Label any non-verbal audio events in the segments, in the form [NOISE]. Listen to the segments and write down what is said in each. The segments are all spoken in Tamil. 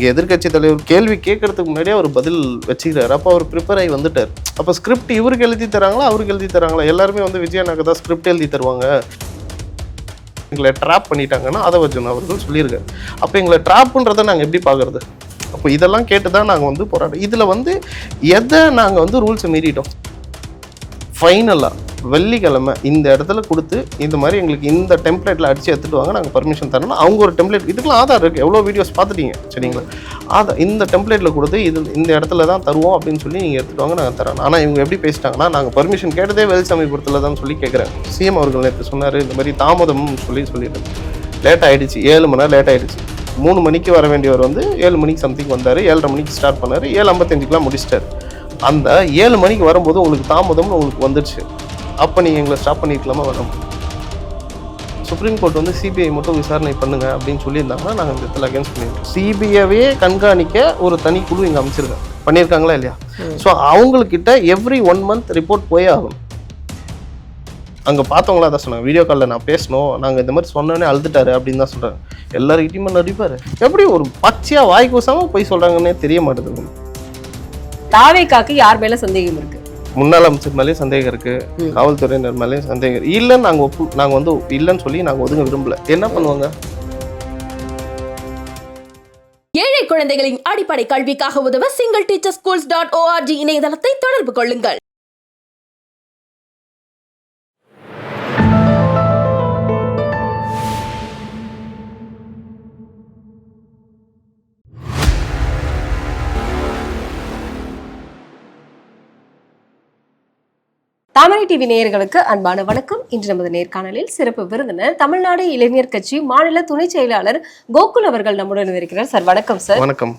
இங்கே எதிர்கட்சி தலைவர் கேள்வி கேட்கறதுக்கு முன்னாடியே அவர் பதில் வச்சுக்கிறாரு. அப்போ அவர் ப்ரிப்பேர் ஆகி வந்துட்டார். அப்போ ஸ்கிரிப்ட் இவருக்கு எழுதி தராங்களா அவருக்கு எழுதி தராங்களா? எல்லாருமே வந்து விஜயனாக்கு தான் ஸ்கிரிப்ட் எழுதி தருவாங்க. எங்களை ட்ராப் பண்ணிட்டாங்கன்னா அதை வச்சு அவர்கள் சொல்லியிருக்காரு. அப்போ எங்களை ட்ராப்ன்றதை நாங்கள் எப்படி பார்க்குறது? அப்போ இதெல்லாம் கேட்டு தான் நாங்கள் வந்து போராடுறோம். இதில் வந்து எதை நாங்கள் வந்து ரூல்ஸை மீறிட்டோம்? ஃபைனலாக வெள்ளிக்கிழமை இந்த இடத்துல கொடுத்து இந்த மாதிரி எங்களுக்கு இந்த டெம்ப்ளேட்டில் அடித்து எடுத்துட்டு வாங்க நாங்கள் பர்மிஷன் தரணும். அவங்க ஒரு டெம்ப்ளேட் இதுக்கெல்லாம் ஆதார் இருக்குது எவ்வளோ வீடியோஸ் பார்த்துட்டீங்க? சரிங்களா? ஆதார் இந்த டெம்ப்ளேட்டில் கொடுத்து இது இந்த இடத்துல தான் தருவோம் அப்படின்னு சொல்லி நீங்கள் எடுத்துகிட்டு வாங்க நாங்கள் தரோம் ஆனால் இவங்க எப்படி பேசிட்டாங்கன்னா நாங்கள் பர்மிஷன் கேட்டதே வேல்சாமிபுரத்தில் தான் சொல்லி கேட்குறேன் சிஎம் அவர்கள் நேற்று சொன்னார் இந்த மாதிரி தாமதம் சொல்லி சொல்லிட்டு. லேட் ஆகிடுச்சு ஏழு மணி நேரம் லேட் ஆகிடுச்சு மூணு மணிக்கு வர வேண்டியவர் வந்து ஏழு மணிக்கு சம்திங் வந்தார். ஏழரை மணிக்கு ஸ்டார்ட் பண்ணார். ஏழு ஐம்பத்தஞ்சுக்கெலாம் முடிச்சிட்டார். அந்த ஏழு மணிக்கு வரும்போது உங்களுக்கு தாமதம்னு உங்களுக்கு வந்துடுச்சு அப்போ நீங்கள் எங்களை ஸ்டாப் பண்ணிருக்கலாமா வேணாம்? சுப்ரீம் கோர்ட் வந்து சிபிஐ மட்டும் விசாரணை பண்ணுங்க அப்படின்னு சொல்லியிருந்தாங்கன்னா நாங்கள் இந்த இடத்துல அகேன்ஸ்ட் பண்ணியிருக்கோம் சிபிஐவே கண்காணிக்க ஒரு தனி குழு இங்கே அமைச்சிருக்கேன் பண்ணியிருக்காங்களா இல்லையா? ஸோ அவங்கக்கிட்ட எவ்ரி ஒன் மந்த் ரிப்போர்ட் போயே ஆகும் அங்கே பார்த்தவங்களா தான் சொன்னாங்க வீடியோ காலில் நான் பேசணும். நாங்கள் இந்த மாதிரி சொன்னோன்னே அழுதுட்டாரு அப்படின்னு தான் சொல்கிறாங்க எல்லாருக்கிட்டையுமே நடிப்பார் எப்படி ஒரு பச்சையாக வாய் கூசாமல் போய் சொல்கிறாங்கன்னே தெரிய மாட்டேங்குது. தாவேக்காக்கு யார் மேல சந்தேகம் இருக்கு? முன்னாள் அமைச்சர் மேலேயும் சந்தேகம் இருக்கு காவல்துறையினர் மேலேயும் சந்தேகம் இல்லைன்னு நாங்கள் ஒப்பு நாங்கள் வந்து இல்லைன்னு சொல்லி நாங்கள் ஒதுங்க விரும்பல. என்ன பண்ணுவாங்க? ஏழை குழந்தைகளின் அடிப்படை கல்விக்காக உதவ single teacher schools dot ORG இணையதளத்தை தொடர்பு கொள்ளுங்கள். தாமரை டிவி நேயர்களுக்கு அன்பான வணக்கம். இன்று நமது நேர்காணலில் சிறப்பு விருந்தினர் தமிழ்நாடு இளைஞர் கட்சி மாநில துணை செயலாளர் கோகுல் அவர்கள் நம்முடன் இருக்கிறார் சார் வணக்கம் சார். வணக்கம்.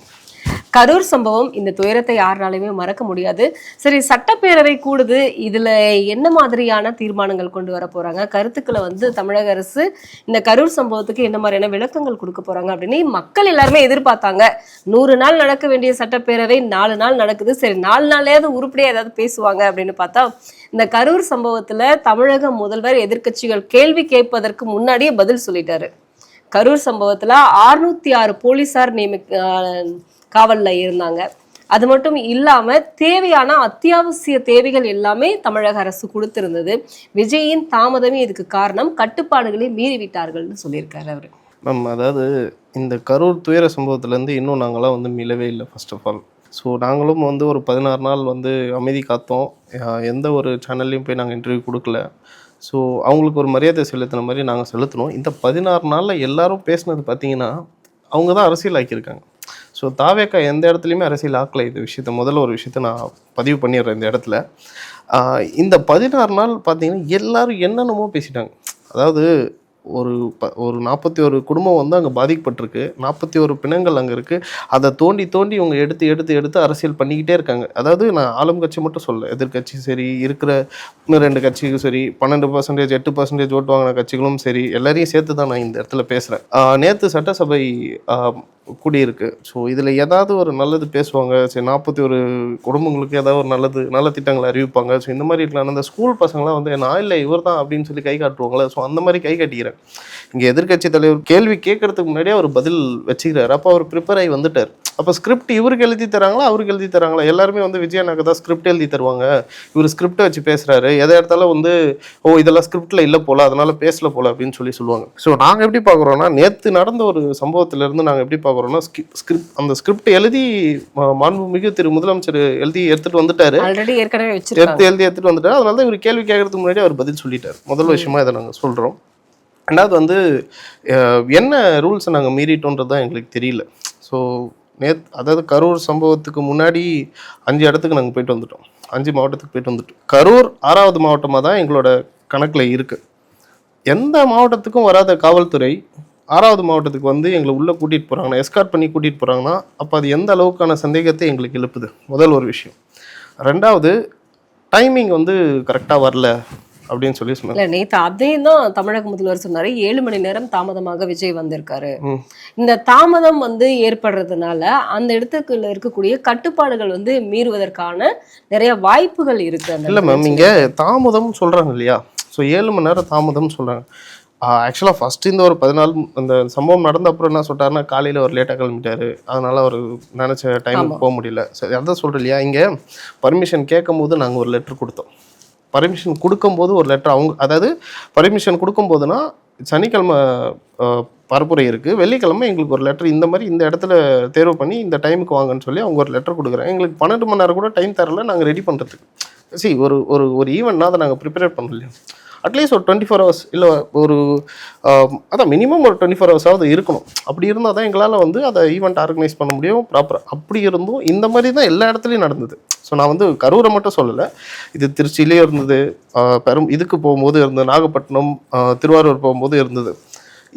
கரூர் சம்பவம் இந்த துயரத்தை யாருனாலுமே மறக்க முடியாது. சரி சட்டப்பேரவை கூடுது. இதுல என்ன மாதிரியான தீர்மானங்கள் கொண்டு வர போறாங்க? கருத்துக்களை வந்து தமிழக அரசு இந்த கரூர் சம்பவத்துக்கு என்ன மாதிரியான விளக்கங்கள் கொடுக்க போறாங்க அப்படின்னு மக்கள் எல்லாருமே எதிர்பார்த்தாங்க. நூறு நாள் நடக்க வேண்டிய சட்டப்பேரவை நாலு நாள் நடக்குது. சரி நாலு நாளையாவது உருப்படியா ஏதாவது பேசுவாங்க அப்படின்னு பார்த்தா இந்த கரூர் சம்பவத்துல தமிழக முதல்வர் எதிர்க்கட்சிகள் கேள்வி கேட்பதற்கு முன்னாடியே பதில் சொல்லிட்டாரு. கரூர் சம்பவத்துல 606 ஆறு போலீசார் நியமி காவலில் இருந்தாங்க. அது மட்டும் இல்லாமல் தேவையான அத்தியாவசிய தேவைகள் எல்லாமே தமிழக அரசு கொடுத்திருந்தது. விஜயின் தாமதமே இதுக்கு காரணம். கட்டுப்பாடுகளை மீறிவிட்டார்கள்னு சொல்லியிருக்காரு அவர். மேம் அதாவது இந்த கரூர் துயர சம்பவத்துலேருந்து இன்னும் நாங்களாம் வந்து மீளவே இல்லை ஃபர்ஸ்ட் ஆஃப் ஆல் ஸோ நாங்களும் வந்து ஒரு பதினாறு நாள் வந்து அமைதி காத்தோம். எந்த ஒரு சேனல்லையும் போய் நாங்கள் இன்டர்வியூ கொடுக்கல. ஸோ அவங்களுக்கு ஒரு மரியாதை செலுத்தின மாதிரி நாங்கள் செலுத்தினோம். இந்த பதினாறு நாளில் எல்லாரும் பேசுனது பார்த்தீங்கன்னா அவங்க தான் அரசியல் ஆக்கியிருக்காங்க ஸோ தாவேக்கா எந்த இடத்துலையுமே அரசியல் ஆக்கலை. இந்த விஷயத்த முதல்ல ஒரு விஷயத்த நான் பதிவு பண்ணிடுறேன் இந்த இடத்துல. இந்த பதினாறு நாள் பார்த்தீங்கன்னா எல்லாரும் என்னென்னமோ பேசிட்டாங்க. அதாவது ஒரு ப ஒரு நாற்பத்தி ஒரு குடும்பம் வந்து அங்கே பாதிக்கப்பட்டிருக்கு. நாற்பத்தி ஒரு பிணங்கள் அங்கே இருக்குது அதை தோண்டி தோண்டி இவங்க எடுத்து எடுத்து எடுத்து அரசியல் பண்ணிக்கிட்டே இருக்காங்க. அதாவது நான் ஆளும் கட்சி மட்டும் சொல்ல எதிர்கட்சி சரி இருக்கிற இன்னும் ரெண்டு கட்சிக்கும் சரி பன்னெண்டு பர்சன்டேஜ் எட்டு பர்சன்டேஜ் ஓட்டு வாங்கின கட்சிகளும் சரி எல்லாரையும் சேர்த்து தான் நான் இந்த இடத்துல பேசுகிறேன் நேற்று சட்டசபை கூடியிருக்கு. ஸோ இதில் ஏதாவது ஒரு நல்லது பேசுவாங்க. சரி நாற்பத்தி ஒரு குடும்பங்களுக்கு ஏதாவது ஒரு நல்லது நல்ல திட்டங்களை அறிவிப்பாங்க. ஸோ இந்த மாதிரி இருக்கலாம். அந்த ஸ்கூல் பசங்களாம் வந்து நான் இல்லை இவர் தான் அப்படின்னு சொல்லி கை காட்டுவாங்களே. ஸோ அந்த மாதிரி கை காட்டிக்கிறேன் இங்கே எதிர்க்கட்சி தலைவர் கேள்வி கேட்கறதுக்கு முன்னாடியே அவர் பதில் வச்சுக்கிறாரு. அப்போ அவர் ப்ரிப்பேர் ஆகி வந்துட்டார். அப்போ ஸ்கிரிப்ட் இவருக்கு எழுதி தராங்களா அவருக்கு எழுதி தராங்களா? எல்லாருமே வந்து விஜயனாக்கு தான் ஸ்கிரிப்ட் எழுதி தருவாங்க. இவர் ஸ்கிரிப்டை வச்சு பேசுறாரு. எதை இடத்தாலும் வந்து ஓ இதெல்லாம் ஸ்கிரிப்டில் இல்லை போல அதனால பேசல போல அப்படின்னு சொல்லி சொல்லுவாங்க. ஸோ நாங்கள் எப்படி பார்க்குறோம்னா நேற்று நடந்த ஒரு சம்பவத்துல இருந்து நாங்கள் எப்படி பார்க்குறோம்னா ஸ்கிரிப்ட் அந்த ஸ்கிரிப்ட் எழுதி மாண்புமிகு திரு முதலமைச்சர் எழுதி எடுத்துட்டு வந்துட்டாரு. ஆல்ரெடி ஏற்கனவே எழுதி எடுத்துட்டு வந்துட்டாரு. அதனால தான் இவர் கேள்வி கேட்கறதுக்கு முன்னாடி அவர் பதில் சொல்லிட்டார். முதல் விஷயமா இதை நாங்கள் சொல்கிறோம் ரெண்டாவது வந்து என்ன ரூல்ஸை நாங்கள் மீறிட்டோன்றது தான் எங்களுக்கு தெரியல. ஸோ நேத் அதாவது கரூர் சம்பவத்துக்கு முன்னாடி அஞ்சு இடத்துக்கு நாங்கள் போயிட்டு வந்துட்டோம். அஞ்சு மாவட்டத்துக்கு போயிட்டு வந்துட்டோம். கரூர் ஆறாவது மாவட்டமாக தான் எங்களோட கணக்கில் இருக்குது எந்த மாவட்டத்துக்கும் வராத காவல்துறை ஆறாவது மாவட்டத்துக்கு வந்து எங்களை உள்ளே கூட்டிகிட்டு போகிறாங்கன்னா எஸ்கார்ட் பண்ணி கூட்டிகிட்டு போகிறாங்கன்னா அப்போ அது எந்த அளவுக்கான சந்தேகத்தை எங்களுக்கு எழுப்புது? முதல் ஒரு விஷயம். ரெண்டாவது டைமிங் வந்து கரெக்டாக வரல. அப்படின்னு சொல்லி சொன்னாங்க நேத்து அதையும் தான் தமிழக முதல்வர் சொன்னாரு. ஏழு மணி நேரம் தாமதமாக விஜய் வந்திருக்காரு. இந்த தாமதம் வந்து ஏற்படுறதுனால அந்த இடத்துக்குள்ள இருக்கக்கூடிய கட்டுப்பாடுகள் வந்து மீறுவதற்கான நிறைய வாய்ப்புகள் இருக்கு இல்லை மேம் இங்கே தாமதம் சொல்கிறாங்க இல்லையா? ஸோ ஏழு மணி நேரம் தாமதம் சொல்கிறாங்க ஆக்சுவலாக ஃபர்ஸ்ட் இந்த ஒரு பதினாலு அந்த சம்பவம் நடந்த அப்புறம் என்ன சொல்லிட்டாருன்னா காலையில் ஒரு லேட்டாக கிளம்பிட்டாரு. அதனால அவர் நினச்ச டைமுக்கு போக முடியல. சரி அதான் சொல்கிறேன் இல்லையா? இங்கே பர்மிஷன் கேட்கும் போது நாங்கள் ஒரு லெட்டர் கொடுத்தோம். பர்மிஷன் கொடுக்கும்போது ஒரு லெட்டர் அவங்க அதாவது பர்மிஷன் கொடுக்கும்போதுனா சனிக்கிழமை பரப்புரை இருக்குது வெள்ளிக்கிழமை எங்களுக்கு ஒரு லெட்டர் இந்த மாதிரி இந்த இடத்துல தேர்வு பண்ணி இந்த டைமுக்கு வாங்கன்னு சொல்லி அவங்க ஒரு லெட்டர் கொடுக்குறாங்க. எங்களுக்கு பன்னெண்டு மணி நேரம் கூட டைம் தரல நாங்கள் ரெடி பண்ணுறதுக்கு சரி ஒரு ஒரு ஒரு ஈவெண்ட்னா அதை நாங்கள் ப்ரிப்பேர் பண்ணலையா அட்லீஸ்ட் ஒரு டுவெண்ட்டி ஃபோர் ஹவர்ஸ் இல்லை ஒரு அதான் மினிமம் ஒரு டுவெண்ட்டி ஃபோர் ஹவர்ஸாவது இருக்கணும். அப்படி இருந்தால் தான் எங்களால் வந்து அதை ஈவெண்ட் ஆர்கனைஸ் பண்ண முடியும் ப்ராப்பராக அப்படி இருந்தும் இந்த மாதிரி தான் எல்லா இடத்துலையும் நடந்தது. ஸோ நான் வந்து கரூரை மட்டும் சொல்லலை. இது திருச்சியிலே இருந்தது. பெரும் இதுக்கு போகும்போது இருந்தது. நாகப்பட்டினம் திருவாரூர் போகும்போது இருந்தது.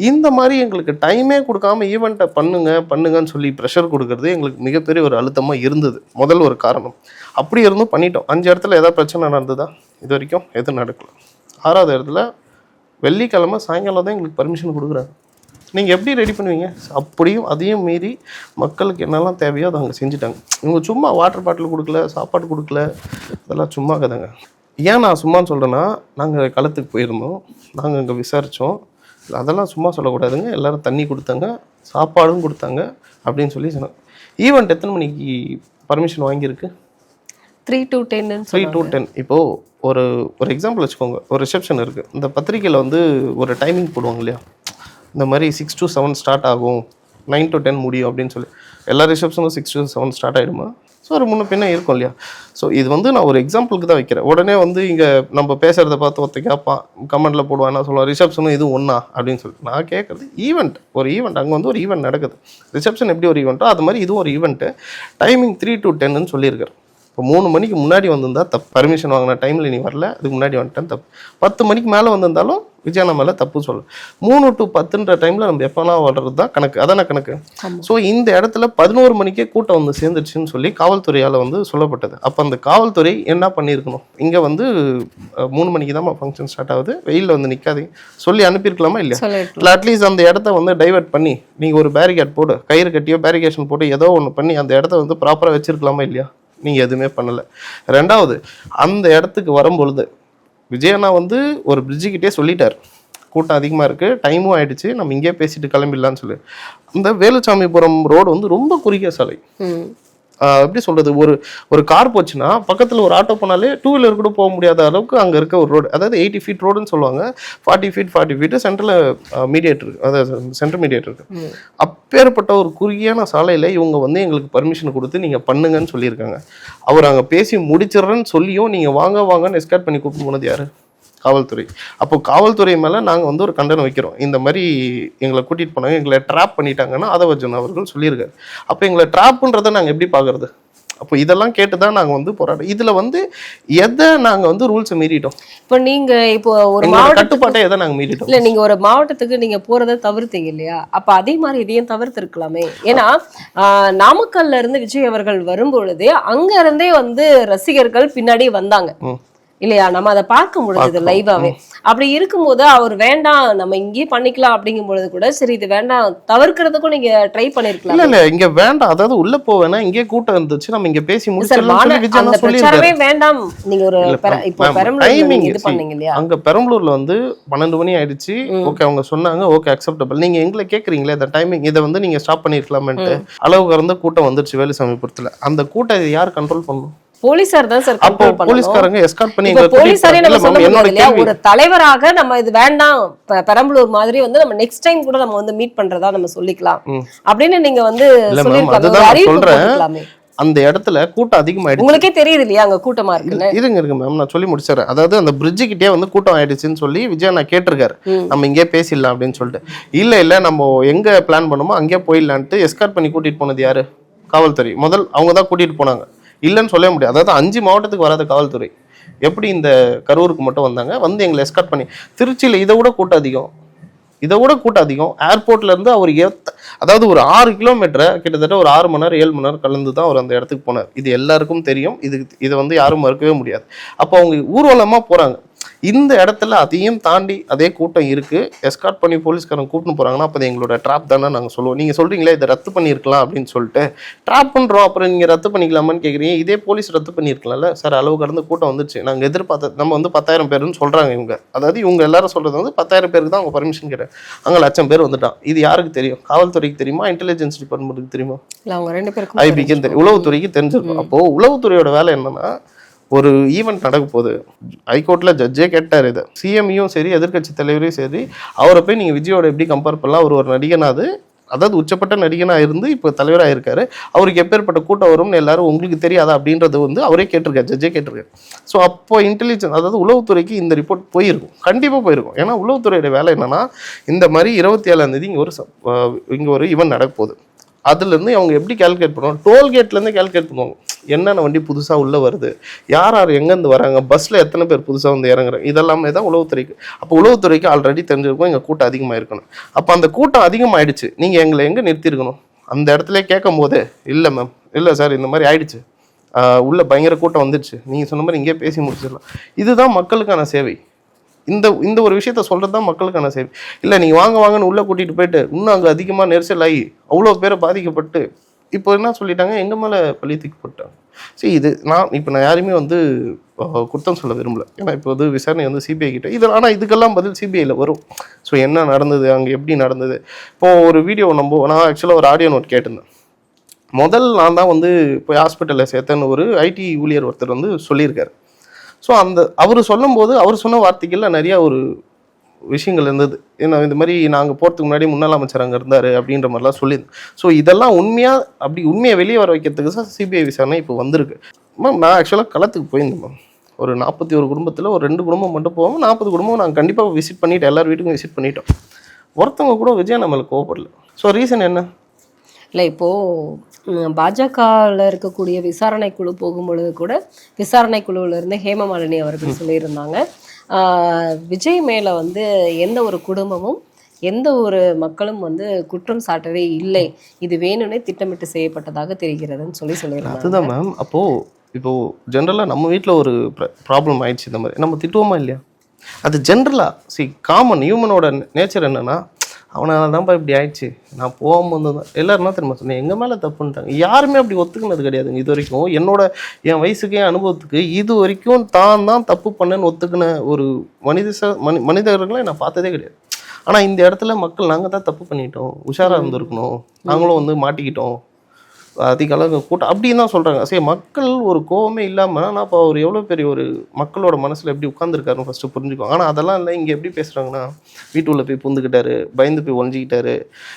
இந்த மாதிரி எங்களுக்கு டைமே கொடுக்காம ஈவெண்ட்டை பண்ணுங்க பண்ணுங்கன்னு சொல்லி ப்ரெஷர் கொடுக்கறது எங்களுக்கு மிகப்பெரிய ஒரு அழுத்தமாக இருந்தது. முதல் ஒரு காரணம். அப்படி இருந்தும் பண்ணிட்டோம். அஞ்சு இடத்துல ஏதாவது பிரச்சனை நடந்ததா? இது வரைக்கும் எதுவும் நடக்கல. ஆறாவது இடத்துல வெள்ளிக்கிழமை சாயங்காலம் தான் எங்களுக்கு பர்மிஷன் கொடுக்குறாங்க. நீங்கள் எப்படி ரெடி பண்ணுவீங்க? அப்படியும் அதையும் மீறி மக்களுக்கு என்னெல்லாம் தேவையோ அதை அவங்க செஞ்சுட்டாங்க. இவங்க சும்மா வாட்டர் பாட்டில் கொடுக்கல சாப்பாடு கொடுக்கல அதெல்லாம் சும்மா கதைங்க. ஏன் நான் சும்மான்னு சொல்கிறேன்னா நாங்கள் களத்துக்கு போயிருந்தோம். நாங்கள் அங்கே விசாரித்தோம் அதெல்லாம் சும்மா சொல்லக்கூடாதுங்க. எல்லோரும் தண்ணி கொடுத்தாங்க சாப்பாடும் கொடுத்தாங்க அப்படின்னு சொல்லி சொன்னாங்க. ஈவெண்ட் எத்தனை மணிக்கு பர்மிஷன் வாங்கியிருக்கு? த்ரீ டு டென்னு த்ரீ டு டென் இப்போது ஒரு ஒரு எக்ஸாம்பிள் வச்சுக்கோங்க. ஒரு ரிசப்ஷன் இருக்குது இந்த பத்திரிக்கையில் வந்து ஒரு டைமிங் போடுவாங்க இல்லையா? இந்த மாதிரி சிக்ஸ் டு செவன் ஸ்டார்ட் ஆகும். நைன் டு டென் முடியும் அப்படின்னு சொல்லி. எல்லா ரிசப்ஷனும் சிக்ஸ் டு செவன் ஸ்டார்ட் ஆகிடுமா ஸோ ஒரு முன்ன பின்ன இருக்கும் இல்லையா? ஸோ இது வந்து நான் ஒரு எக்ஸாம்பிளுக்கு தான் வைக்கிறேன். உடனே வந்து இங்கே நம்ம பேசுகிறத பார்த்து ஒருத்த கேட்பான். கமெண்ட்டில் போடுவான். என்ன சொல்லுவான்? ரிசப்ஷனும் இது ஒன்றா அப்படின்னு சொல்லி. நான் கேட்குறது ஈவெண்ட் ஒரு ஈவெண்ட் அங்கே வந்து ஒரு ஈவெண்ட் நடக்குது. ரிசப்ஷன் எப்படி ஒரு ஈவெண்ட்டோ அது மாதிரி இதுவும் ஒரு ஈவெண்ட்டு டைமிங் த்ரீ டு டென்னு சொல்லியிருக்காரு. இப்போ மூணு மணிக்கு முன்னாடி வந்திருந்தா தப்பு பர்மிஷன் வாங்கின டைமில் நீ வரல அதுக்கு முன்னாடி வந்துட்டேன் தப்பு. பத்து மணிக்கு மேலே வந்திருந்தாலும் விஜயானா மேலே தப்பு சொல்ல. மூணு டு பத்துன்ற டைமில் நம்ம எப்போலாம் வர்றது தான் கணக்கு. அதானே கணக்கு? ஸோ இந்த இடத்துல பதினோரு மணிக்கே கூட்டம் வந்து சேர்ந்துருச்சுன்னு சொல்லி காவல்துறையால் வந்து சொல்லப்பட்டது. அப்போ அந்த காவல்துறை என்ன பண்ணியிருக்கணும்? இங்கே வந்து மூணு மணிக்கு தான் ஃபங்க்ஷன் ஸ்டார்ட் ஆகுது. வெயிலில் வந்து நிற்காதீங்க சொல்லி அனுப்பியிருக்கலாமா இல்லையா? இல்லை அட்லீஸ்ட் அந்த இடத்த வந்து டைவர்ட் பண்ணி நீங்கள் ஒரு பேரிகேட் போடு. கயிறு கட்டியோ பேரிகேஷன் போட்டு ஏதோ ஒன்று பண்ணி அந்த இடத்த வந்து ப்ராப்பராக வச்சிருக்கலாமா இல்லையா? நீங்கள் எதுவுமே பண்ணலை. ரெண்டாவது அந்த இடத்துக்கு வரும்பொழுது விஜயண்ணா வந்து ஒரு பிரிட்ஜுக்கிட்டே சொல்லிட்டார். கூட்டம் அதிகமாக இருக்குது டைமும் ஆயிடுச்சு நம்ம இங்கேயே பேசிட்டு கிளம்பிடலான்னு சொல்லி. அந்த வேலுச்சாமிபுரம் ரோடு வந்து ரொம்ப குறுகிய சாலை. எப்படி சொல்றது? ஒரு ஒரு கார் போச்சுன்னா பக்கத்துல ஒரு ஆட்டோ போனாலே டூ வீலர் கூட போக முடியாத அளவுக்கு அங்க இருக்க ஒரு ரோடு அதாவது எயிட்டி ஃபீட் ரோடுன்னு சொல்லுவாங்க. ஃபார்ட்டி ஃபீட் ஃபார்ட்டி ஃபீட் சென்டர்ல மீடியேட் இருக்கு அதாவது சென்டர் மீடியேட் இருக்கு. அப்பேற்பட்ட ஒரு குறுகியான சாலையில இவங்க வந்து எங்களுக்கு பர்மிஷன் கொடுத்து நீங்க பண்ணுங்கன்னு சொல்லியிருக்காங்க. அவர் அங்க பேசி முடிச்சிடுறேன்னு சொல்லியும் நீங்க வாங்க வாங்கன்னு எஸ்கார்ட் பண்ணி கூப்பிட்டு போனது யாரு? காவல்துறை. அப்போ காவல்துறை மேலே நாங்கள் வந்து ஒரு கண்டனம் வைக்கிறோம். இந்த மாதிரி எங்களை கூட்டிகிட்டு போனாங்க எங்களை ட்ராப் பண்ணிட்டாங்கன்னா அதவர்ஜன் அவர்கள் சொல்லியிருக்காரு. அப்போ எங்களை ட்ராப்புன்றதை நாங்கள் எப்படி பார்க்குறது அப்போ இதெல்லாம் கேட்டு தான் நாங்கள் வந்து போராட்டம் இதில் வந்து எதை நாங்கள் வந்து ரூல்ஸை மீறிட்டோம்? இப்போ நீங்க இப்போ ஒரு கட்டுப்பாட்டை எதை நாங்கள் மீறிட்டோம்? இல்ல நீங்க ஒரு மாவட்டத்துக்கு நீங்க போறதை தவிர்த்தீங்க இல்லையா? அப்ப அதே மாதிரி இதையும் தவிர்த்திருக்கலாமே. ஏன்னா நாமக்கல்ல இருந்து விஜய் அவர்கள் வரும்பொழுதே அங்க இருந்தே வந்து ரசிகர்கள் பின்னாடி வந்தாங்க. இல்லையா? நம்ம அதை பார்க்க முடிஞ்சது. லைவாவே அப்படி இருக்கும்போது அவர் வேண்டாம் நம்ம இங்கேயே பண்ணிக்கலாம் அப்படிங்கும் பொழுது கூட சரி இது வேண்டாம் தவிர்க்கிறதுக்கும் நீங்க ட்ரை இல்ல பண்ணிருக்கலாம். இல்ல இங்க வேண்டாம். அதாவது உள்ள போவேனா இங்கே கூட்டம் இருந்துச்சு நம்ம இங்க பேசி சார் முடிச்சிடலாம் மாந- சொல்லி விஜய் அந்த சொல்லியிருக்காரு. பிரச்சாரமே வேண்டாம். நீங்க ஒரு இல்ல, இப்போ நீங்க இது பண்ணீங்க இல்லையா? அங்க பெரம்பலூர்ல வந்து பன்னெண்டு மணி ஆயிடுச்சு. ஓகே அவங்க சொன்னாங்க ஓகே அக்செப்டபிள் நீங்க எங்களை கேக்குறீங்களே இந்த டைமிங் இதை வந்து நீங்க ஸ்டாப் பண்ணிருக்கலாம்ட்டு அளவு கடந்த கூட்டம் வந்துருச்சு வேலுசாமிபுரத்துல அந்த கூட்டம் யார் கண்ட்ரோல் பண்ணும்? போலீசார் தான் சார் அப்போ போலீஸ்காரங்க எஸ்கார்ட் பண்ணி போலீசாரே. நம்ம சொல்ல கேள்வி. ஒரு தலைவராக நம்ம இது வேண்டாம். பெரம்பலூர் மாதிரி வந்து நம்ம நெக்ஸ்ட் டைம் கூட நம்ம வந்து மீட் பண்றதா நம்ம சொல்லிக்கலாம். அப்படின்னு நீங்க வந்து சொல்றேன். அந்த இடத்துல கூட்டம் அதிகமாயிடுச்சு. உங்களுக்கே தெரியுது இல்லையா அங்க கூட்டமா இருக்குன்னு? இருங்க இருங்க மேம் நான் சொல்லி முடிச்சிடறேன். அதாவது அந்த பிரிட்ஜு கிட்டே வந்து கூட்டம் ஆயிடுச்சுன்னு சொல்லி விஜய் நான் கேட்டிருக்காரு. நம்ம இங்கே பேசிடலாம் அப்படின்னு சொல்லிட்டு. இல்ல இல்ல நம்ம எங்க பிளான் பண்ணுமோ அங்கேயே போயிடலான்ட்டு எஸ்கார்ட் பண்ணி கூட்டிட்டு போனது யாரு? காவல்துறை. முதல் அவங்க தான் கூட்டிட்டு போனாங்க. இல்லைன்னு சொல்ல முடியாது. அதாவது அஞ்சு மாவட்டத்துக்கு வராத காவல்துறை. எப்படி இந்த கரூருக்கு மட்டும் வந்தாங்க? வந்து எங்களை எஸ்கார்ட் பண்ணி திருச்சியில் இதை விட கூட்டம் அதிகம். இதை விட கூட்டம் அதிகம். ஏர்போர்ட்ல இருந்து அவர் எத்த அதாவது ஒரு ஆறு கிலோமீட்டரை கிட்டத்தட்ட ஒரு ஆறு மணி நேரம் ஏழு மணி நேரம் கலந்து தான் அவர் அந்த இடத்துக்கு போனார். இது எல்லாருக்கும் தெரியும். இது இதை வந்து யாரும் மறுக்கவே முடியாது. அப்போ அவங்க ஊர்வலமாக போகிறாங்க இந்த இடத்துல அதையும் தாண்டி அதே கூட்டம் இருக்கு. எஸ்கார்ட் பண்ணி போலீஸ்காரங்க கூட்டின்னு போறாங்கன்னா அப்போ எங்களோட ட்ராப் தானே நாங்கள் சொல்லுவோம். நீங்க சொல்றீங்களே இதை ரத்து பண்ணியிருக்கலாம் அப்படின்னு சொல்லிட்டு. ட்ராப் பண்றோம் அப்புறம் நீங்க ரத்து பண்ணிக்கலாமான்னு கேக்குறீங்க. இதே போலீஸ் ரத்து பண்ணியிருக்கலாம்ல. சார் அளவு கடந்து கூட்டம் வந்துச்சு நாங்க எதிர்பார்த்த நம்ம வந்து பத்தாயிரம் பேருன்னு சொல்றாங்க இவங்க. அதாவது இவங்க எல்லாரும் சொல்றது வந்து பத்தாயிரம் பேருக்கு தான் அவங்க பர்மிஷன் கேட்டேன். அங்கே லட்சம் பேர் வந்துட்டான். இது யாருக்கு தெரியும்? காவல்துறைக்கு தெரியுமா? இன்டெலிஜென்ஸ் டிபார்ட்மெண்ட்டுக்கு தெரியுமா? இல்ல அவங்க ரெண்டு பேருக்கும் ஐபிக்கும் தெரியும். உளவுத்துறைக்கு தெரிஞ்சிருக்கும். அப்போ உளவுத்துறையோட வேலை என்னன்னா ஒரு ஈவெண்ட் நடக்க போகுது. ஹைகோர்ட்ல ஜட்ஜே கேட்டார் இதை. சிஎம்யும் சரி எதிர்க்கட்சி தலைவரையும் சரி அவரை போய் நீங்கள் விஜயோட எப்படி கம்பேர் பண்ணலாம்? அவர் ஒரு நடிகனாது அதாவது உச்சப்பட்ட நடிகனாக இருந்து இப்போ தலைவராக இருக்காரு. அவருக்கு எப்பேற்பட்ட கூட்டம் வரும்னு எல்லாரும் உங்களுக்கு தெரியாதா அப்படின்றது வந்து அவரே கேட்டிருக்காரு ஜட்ஜே கேட்டிருக்காரு. ஸோ அப்போ இன்டெலிஜென்ஸ் அதாவது உளவுத்துறைக்கு இந்த ரிப்போர்ட் போயிருக்கும். கண்டிப்பாக போயிருக்கும். ஏன்னா உளவுத்துறையோட வேலை என்னன்னா இந்த மாதிரி இருபத்தி ஏழாம் தேதி இங்கே ஒரு இங்கே ஒரு ஈவெண்ட் நடக்க போகுது. அதுலேருந்து அவங்க எப்படி கால்குலேட் பண்ணுவாங்க? டோல்கேட்லேருந்து கால்குலேட் பண்ணுவாங்க. என்னென்ன வண்டி புதுசாக உள்ளே வருது? யார் யார் எங்கேருந்து வராங்க? பஸ்ஸில் எத்தனை பேர் புதுசாக வந்து இறங்குறாங்க? இதெல்லாமே தான் உளவுத்துறைக்கு. அப்போ உளவுத்துறைக்கு ஆல்ரெடி தெரிஞ்சிருக்கும். எங்கள் கூட்டம் அதிகமாக இருக்கணும். அப்போ அந்த கூட்டம் அதிகமாகிடுச்சு நீங்கள் எங்களை எங்கே நிறுத்திருக்கணும் அந்த இடத்துல கேட்கும் போது இல்லை மேம் இல்லை சார் இந்த மாதிரி ஆயிடுச்சு. உள்ளே உள்ள பயங்கர கூட்டம் வந்துடுச்சு. நீங்கள் சொன்ன மாதிரி இங்கேயே பேசி முடிச்சிடலாம். இதுதான் மக்களுக்கான சேவை. இந்த இந்த ஒரு விஷயத்த சொல்கிறது தான் மக்களுக்கான சேவை. இல்லை நீங்கள் வாங்க வாங்கன்னு உள்ளே கூட்டிகிட்டு போயிட்டு இன்னும் அங்கே அதிகமாக நெரிசல் ஆகி அவ்வளோ பேரை பாதிக்கப்பட்டு இப்போ என்ன சொல்லிட்டாங்க? எங்கள் மேலே பழி தூக்கி போட்டாங்க சரி இது நான் இப்போ நான் யாருமே வந்து குற்றம் சொல்ல விரும்பல. ஏன்னா இப்போ வந்து விசாரணை வந்து சிபிஐ கிட்ட இதில் ஆனால் இதுக்கெல்லாம் பதில் சிபிஐயில் வரும். ஸோ என்ன நடந்தது அங்கே எப்படி நடந்தது? இப்போது ஒரு வீடியோ நம்ம நான் ஆக்சுவலாக ஒரு ஆடியோ நோட் கேட்டிருந்தேன். முதல் நான் தான் வந்து போய் ஹாஸ்பிட்டலில் சேர்த்தேன்னு ஒரு ஐடி ஊழியர் ஒருத்தர் வந்து சொல்லியிருக்காரு. ஸோ அந்த அவர் சொல்லும்போது அவர் சொன்ன வார்த்தைகளில் நிறையா ஒரு விஷயங்கள் இருந்தது. ஏன்னா இந்த மாதிரி நாங்கள் போகிறதுக்கு முன்னாடி முன்னாள் அமைச்சர் அங்கே இருந்தார் அப்படின்ற மாதிரிலாம் சொல்லியிருந்தேன். ஸோ இதெல்லாம் உண்மையாக அப்படி உண்மையை வெளியே வர வைக்கிறதுக்கு தான் சிபிஐ விசாரணை இப்போ வந்திருக்கு. மேம் நான் ஆக்சுவலாக களத்துக்கு போயிருந்தேன் மேம் ஒரு நாற்பத்தி ஒரு குடும்பத்தில் ஒரு ரெண்டு குடும்பம் மட்டும் போவோம் நாற்பது குடும்பம் நாங்கள் கண்டிப்பாக விசிட் பண்ணிட்டு எல்லார் வீட்டுக்கும் விசிட் பண்ணிட்டோம். ஒருத்தவங்க கூட விஜய் நம்மளுக்கு கோவப்படல. ஸோ ரீசன் என்ன? இல்லை இப்போது பாஜகவில் இருக்கக்கூடிய விசாரணை குழு போகும்பொழுது கூட விசாரணை குழுவுல இருந்து ஹேமமாலினி அவர்கள் சொல்லியிருந்தாங்க. விஜய் மேல வந்து எந்த ஒரு குடும்பமும் எந்த ஒரு மக்களும் வந்து குற்றம் சாட்டவே இல்லை. இது வேணும்னே திட்டமிட்டு செய்யப்பட்டதாக தெரிகிறதுன்னு சொல்லி சொல்லியிருந்தாங்க. அதுதான் மேம் அப்போது இப்போது ஜென்ரலாக நம்ம வீட்டில் ஒரு ப்ராப்ளம் ஆயிடுச்சு இந்த மாதிரி. நம்ம திட்டுவோமா இல்லையா? அது ஜென்ரலாக சி காமன் ஹியூமனோட நேச்சர் என்னன்னா அவனால தான்ப்பா இப்படி ஆயிடுச்சு. நான் போகும்போது தான். எல்லாரும் என்ன தெரியுமா சொன்னேன்? எங்கள் மேலே தப்புன்ட்டாங்க. யாருமே அப்படி ஒத்துக்கினது கிடையாதுங்க இது வரைக்கும். என்னோட என் வயசுக்கு என் அனுபவத்துக்கு இது வரைக்கும் தான் தான் தப்பு பண்ணேன்னு ஒத்துக்கின ஒரு மனித ச- மனி மனிதர்களை நான் பார்த்ததே கிடையாது. ஆனால் இந்த இடத்துல மக்கள் நாங்கள் தான் தப்பு பண்ணிட்டோம். உஷாராக இருந்திருக்கணும். நாங்களும் வந்து மாட்டிக்கிட்டோம். அதிக அளவு கூட்டம் அப்படின்னு தான் சொல்கிறாங்க சரி மக்கள் ஒரு கோவமே இல்லாமல் ஆனால் அப்போ அவர் எவ்வளோ பெரிய ஒரு மக்களோட மனசில் எப்படி உட்காந்துருக்காருன்னு ஃபஸ்ட்டு புரிஞ்சுக்கோ ஆனால் அதெல்லாம் இல்லை. இங்கே எப்படி பேசுகிறாங்கன்னா வீட்டுக்குள்ளே போய் புந்துக்கிட்டாரு பயந்து போய் ஒழிஞ்சிக்கிட்டாரு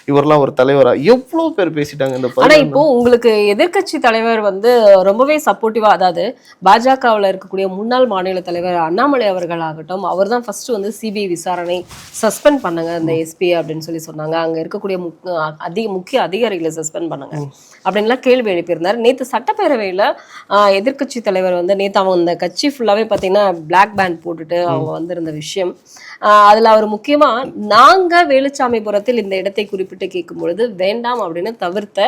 இவரெல்லாம் ஒரு தலைவரா? எவ்வளோ பேர் பேசிட்டாங்க இந்த ஆனா பதினொன்று- இப்போ உங்களுக்கு எதிர்க்கட்சி தலைவர் வந்து ரொம்பவே சப்போர்ட்டிவா அதாவது பாஜகவில் இருக்கக்கூடிய முன்னாள் மாநில தலைவர் அண்ணாமலை அவர்கள் ஆகட்டும் அவர் தான் ஃபர்ஸ்ட் வந்து சிபிஐ விசாரணை சஸ்பெண்ட் பண்ணாங்க அந்த எஸ்பி அப்படின்னு சொல்லி சொன்னாங்க. அங்க இருக்கக்கூடிய முக்- அதிக முக்கிய அதிகாரிகளை சஸ்பெண்ட் பண்ணாங்க. அப்படின்லாம் கேள்வி எழுப்பியிருந்தார். நேத்து சட்டப்பேரவையில ஆஹ், எதிர்க்கட்சி தலைவர் வந்து நேத்து அவங்க அந்த கட்சி ஃபுல்லாவே பாத்தீங்கன்னா பிளாக் பேண்ட் போட்டுட்டு அவங்க வந்திருந்த விஷயம். அதுல அவர் முக்கியமா நாங்க வேலுச்சாமிபுரத்தில் இந்த இடத்தை குறிப்பிட்டு கேட்கும் பொழுது வேண்டாம் அப்படின்னு தவிர்த்த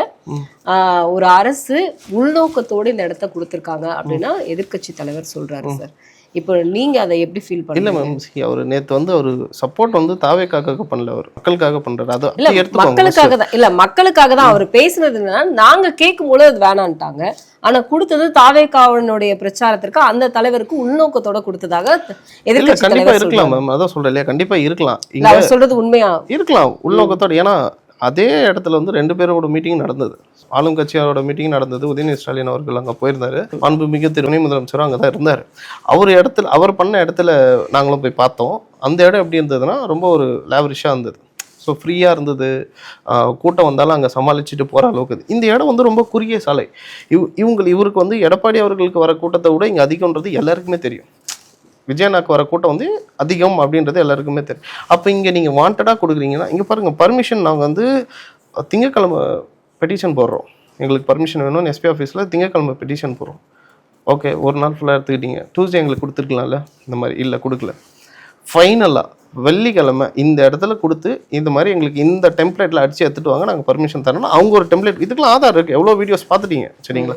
ஒரு அரசு உள்நோக்கத்தோடு இந்த இடத்த கொடுத்திருக்காங்க அப்படின்னா எதிர்க்கட்சி தலைவர் சொல்றாரு சார். இப்போ நீங்க அதை எப்படி ஃபீல் இல்லை பண்ணுங்க மேம் அவர் நேற்று வந்து அவர் சப்போர்ட் வந்து தாவேக்காக பண்ணல அவர். மக்களுக்காக பண்ணுறாரு அது இல்ல மக்களுக்காக தான். இல்ல மக்களுக்காக தான் அவர் பேசுனது என்னன்னா நாங்க கேட்கும் பொழுது அது வேணான்ட்டாங்க. ஆனா கொடுத்தது தாவேக்காவனுடைய பிரச்சாரத்திற்கு அந்த தலைவருக்கு உள்நோக்கத்தோட கொடுத்ததாக இல்ல எதிர்க்கட்சி கண்டிப்பா தலைவர் இருக்கலாம். மேம் அதான் சொல்றேன் இல்லையா? கண்டிப்பா இருக்கலாம். அவர் சொல்றது உண்மையா? இருக்கலாம் உள்நோக்கத்தோட. ஏன்னா அதே இடத்துல வந்து ரெண்டு பேரோட மீட்டிங் நடந்தது. ஆளும் கட்சியாரோட மீட்டிங் நடந்தது. உதயநிதி ஸ்டாலின் அவர்கள் அங்கே போயிருந்தாரு. மாண்புமிகு மிக துணை முதலமைச்சரும் அங்கே தான் இருந்தார். அவர் இடத்துல அவர் பண்ண இடத்துல நாங்களும் போய் பார்த்தோம். அந்த இடம் எப்படி இருந்ததுன்னா ரொம்ப ஒரு லேவரிஷாக இருந்தது. ஸோ ஃப்ரீயாக இருந்தது. கூட்டம் வந்தாலும் அங்கே சமாளிச்சுட்டு போகிற அளவுக்கு இந்த இடம் வந்து ரொம்ப குறுகிய சாலை. இவ் இவங்க இவருக்கு வந்து எடப்பாடி அவர்களுக்கு வர கூட்டத்தை விட இங்கே அதிகம்ன்றது எல்லாருக்குமே தெரியும். விஜயனாக்கு வர கூட்டம் வந்து அதிகம் அப்படின்றது எல்லாருக்குமே தெரியும். அப்போ இங்கே நீங்கள் வாண்டடாக கொடுக்குறீங்கன்னா இங்கே பாருங்கள் பர்மிஷன் நாங்கள் வந்து திங்கக்கிழமை பெட்டிஷன் போடுறோம். எங்களுக்கு பர்மிஷன் வேணும்னு எஸ்பி ஆஃபீஸில் திங்கக்கிழமை பெட்டிஷன் போடுறோம். ஓகே ஒரு நாள் ஃபுல்லாக எடுத்துக்கிட்டீங்க. டியூஸ்டே எங்களுக்கு கொடுத்துருக்கலாம்ல? இந்த மாதிரி. இல்லை கொடுக்கல. ஃபைனலாக வெள்ளிக்கிழமை இந்த இடத்துல கொடுத்து இந்த மாதிரி எங்களுக்கு இந்த டெம்ப்ளேட்டில் அடிச்சு எடுத்துட்டு வாங்க நாங்கள் பர்மிஷன் தரோம்னா அவங்க ஒரு டெம்ப்ளேட் இதுக்கெல்லாம் ஆதார் இருக்குது எவ்வளோ வீடியோஸ் பார்த்துட்டீங்க? சரிங்களா?